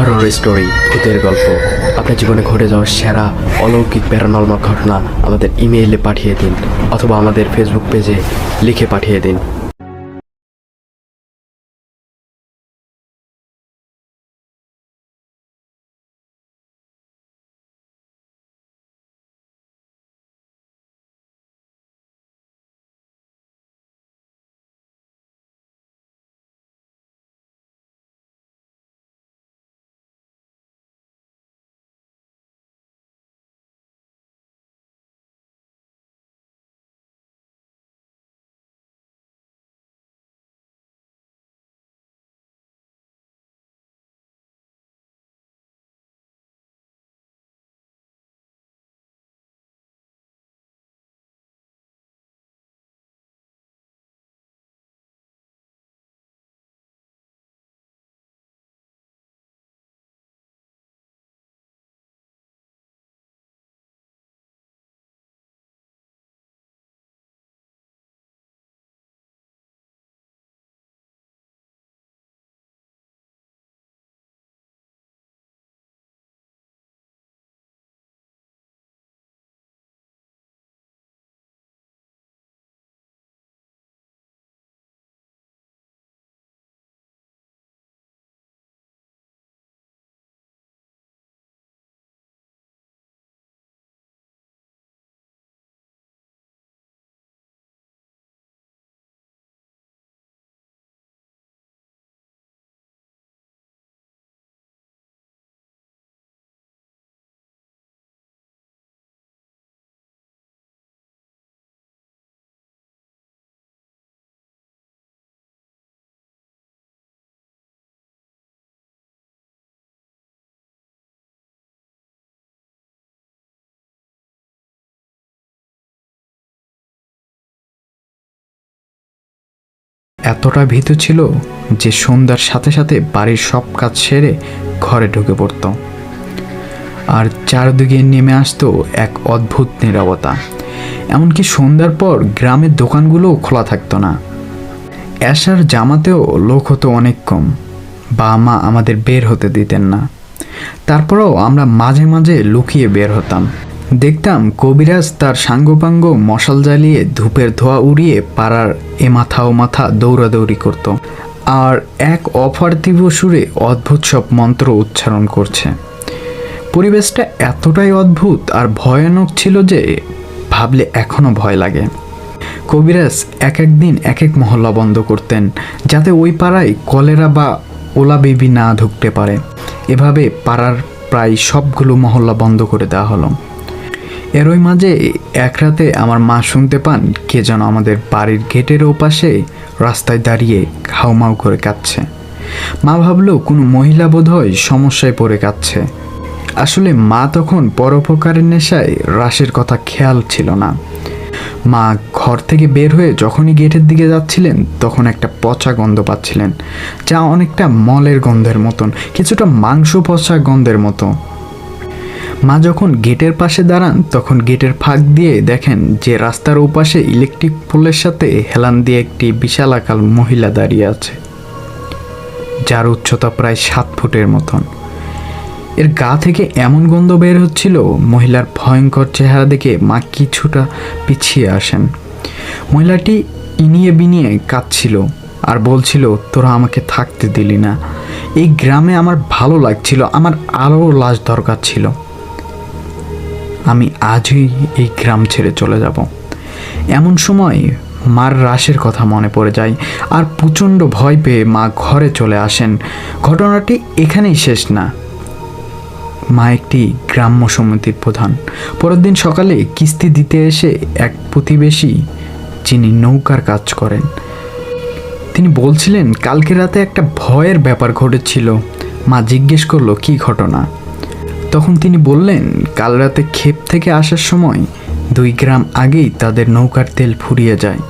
Horror story ভূতের গল্প। আপনার জীবনে ঘটে যাওয়া সেরা, অলৌকিক, প্যারানর্মাল ঘটনা আমাদের ইমেইলে পাঠিয়ে দিন, অথবা আমাদের ফেসবুক পেজে লিখে পাঠিয়ে দিন। এতটা ভীতু ছিল যে সন্ধ্যার সাথে সাথে বাড়ির সব কাজ সেরে ঘরে ঢুকে পড়ত। আর চারদিকে নেমে আসতো এক অদ্ভুত নীরবতা। এমনকি সন্ধ্যার পর গ্রামের দোকানগুলোও খোলা থাকতো না। অ্যাশার জামাতেও লোক হতো অনেক কম। বা মা আমাদের বের হতে দিতেন না। তারপরেও আমরা মাঝে মাঝে লুকিয়ে বের হতাম। দেখতাম কবিরাজ তার সাঙ্গপাঙ্গ মশাল জ্বালিয়ে ধূপের ধোয়া উড়িয়ে পাড়ার এ মাথা ও মাথা দৌড়াদৌড়ি করত। আর এক অপার্থিব সুরে অদ্ভুত সব মন্ত্র উচ্চারণ করছে। পরিবেশটা এতটাই অদ্ভুত আর ভয়ানক ছিল যে ভাবলে এখনও ভয় লাগে। কবিরাজ এক এক দিন এক এক মহল্লা বন্ধ করতেন যাতে ওই পাড়ায় কলেরা বা ওলা বেবি না ঢুকতে পারে। এভাবে পাড়ার প্রায় সবগুলো মহল্লা বন্ধ করে দেওয়া হলো। এরই মাঝে এক রাতে আমার মা শুনতে পান কে যেন আমাদের বাড়ির গেটের ওপাশে রাস্তায় দাঁড়িয়ে হাউমাউ করে কাঁদছে। মা ভাবলো কোনো মহিলা বোধহয় সমস্যায় পড়ে কাঁদছে। আসলে মা তখন পরোপকারের নেশায় রাশের কথা খেয়াল ছিল না। মা ঘর থেকে বের হয়ে যখনই গেটের দিকে যাচ্ছিলেন, তখন একটা পচা গন্ধ পাচ্ছিলেন, যা অনেকটা মলের গন্ধের মতন, কিছুটা মাংস পচা গন্ধের মতো। মা যখন গেটের পাশে দাঁড়ান, তখন গেটের ফাঁক দিয়ে দেখেন যে রাস্তার ওপাশে ইলেকট্রিক পোলের সাথে হেলান দিয়ে একটি বিশালাকাল মহিলা দাঁড়িয়ে আছে, যার উচ্চতা প্রায় সাত ফুটের মতন। এর গা থেকে এমন গন্ধ বের হচ্ছিল, মহিলার ভয়ঙ্কর চেহারা দেখে মা কিছুটা পিছিয়ে আসেন। মহিলাটি ইনিয়ে বিনিয়ে কাঁদছিল আর বলছিল, তোরা আমাকে থাকতে দিলি না। এই গ্রামে আমার ভালো লাগছিল, আমার আরও লাশ দরকার ছিল। আমি আজই এই গ্রাম ছেড়ে চলে যাব। এমন সময় মার রাশের কথা মনে পড়ে যায় আর প্রচণ্ড ভয় পেয়ে মা ঘরে চলে আসেন। ঘটনাটি এখানেই শেষ না। মা একটি গ্রাম্য সমিতির প্রধান। পরের দিন সকালে কিস্তি দিতে এসে এক প্রতিবেশী, যিনি নৌকার কাজ করেন, তিনি বলছিলেন, কালকে রাতে একটা ভয়ের ব্যাপার ঘটেছিল। মা জিজ্ঞেস করল, কি ঘটনা? তখন তিনি বললেন, কাল রাতে ক্ষেপ থেকে আসার সময় দুই গ্রাম আগেই তাদের নৌকার তেল ফুরিয়ে যায়।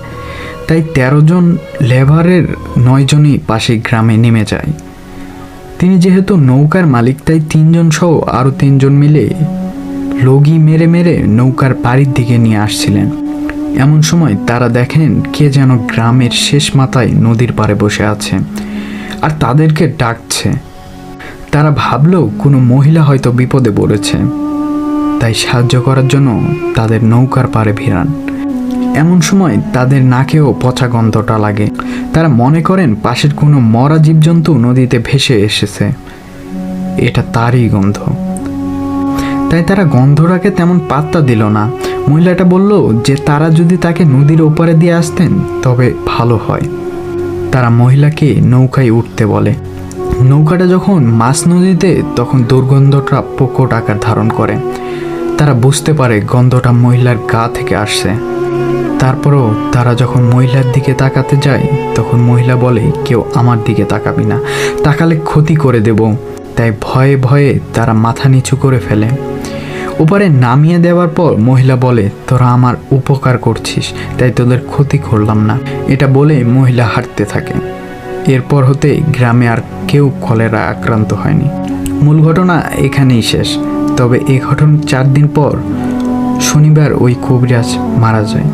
তাই তেরো জন লেবারের নয়জনই পাশে গ্রামে নেমে যায়। তিনি যেহেতু নৌকার মালিক, তাই তিনজন সহ আরও তিনজন মিলে লগি মেরে মেরে নৌকার বাড়ির দিকে নিয়ে আসছিলেন। এমন সময় তারা দেখেন কে যেন গ্রামের শেষ মাথায় নদীর পাড়ে বসে আছে, আর তাদেরকে ডাকছে। তারা ভাবলো কোনো মহিলা হয়তো বিপদে পড়েছে। তাই সাহায্য করার জন্য তাদের নৌকার পারে ভিড়ান। এমন সময় তাদের নাকেও পচা গন্ধটা লাগে। তারা মনে করেন পাশের কোনো মরা জীবজন্তু নদীতে ভেসে এসেছে। এটা তারই গন্ধ। তাই তারা গন্ধটাকে তেমন পাত্তা দিল না। মহিলাটা বলল যে তারা যদি তাকে নদীর ওপারে দিয়ে আসতেন, তবে ভালো হয়। তারা মহিলাকে নৌকায় উঠতে বলে। নৌকাটা যখন মাছ নদীতে, তখন দুর্গন্ধটা পোকট আকার ধারণ করে। তারা বুঝতে পারে গন্ধটা মহিলার গা থেকে আসছে। তারপরও তারা যখন মহিলার দিকে তাকাতে যায়, তখন মহিলা বলে, কেউ আমার দিকে তাকাবি না। তাকালে ক্ষতি করে দেব। তাই ভয়ে ভয়ে তারা মাথা নিচু করে ফেলে। ওপারে নামিয়ে দেওয়ার পর মহিলা বলে, তোরা আমার উপকার করছিস, তাই তোদের ক্ষতি করলাম না। এটা বলে মহিলা হাঁটতে থাকে। এরপর হতে গ্রামে আর কেউ কলেরা আক্রান্ত হয়নি। মূল ঘটনা এখানেই শেষ। তবে এ ঘটনার চার দিন পর শনিবার ওই কবিরাজ মারা যায়।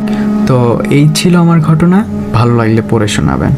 তো এই ছিল আমার ঘটনা। ভালো লাগলে পড়ে শোনাবেন।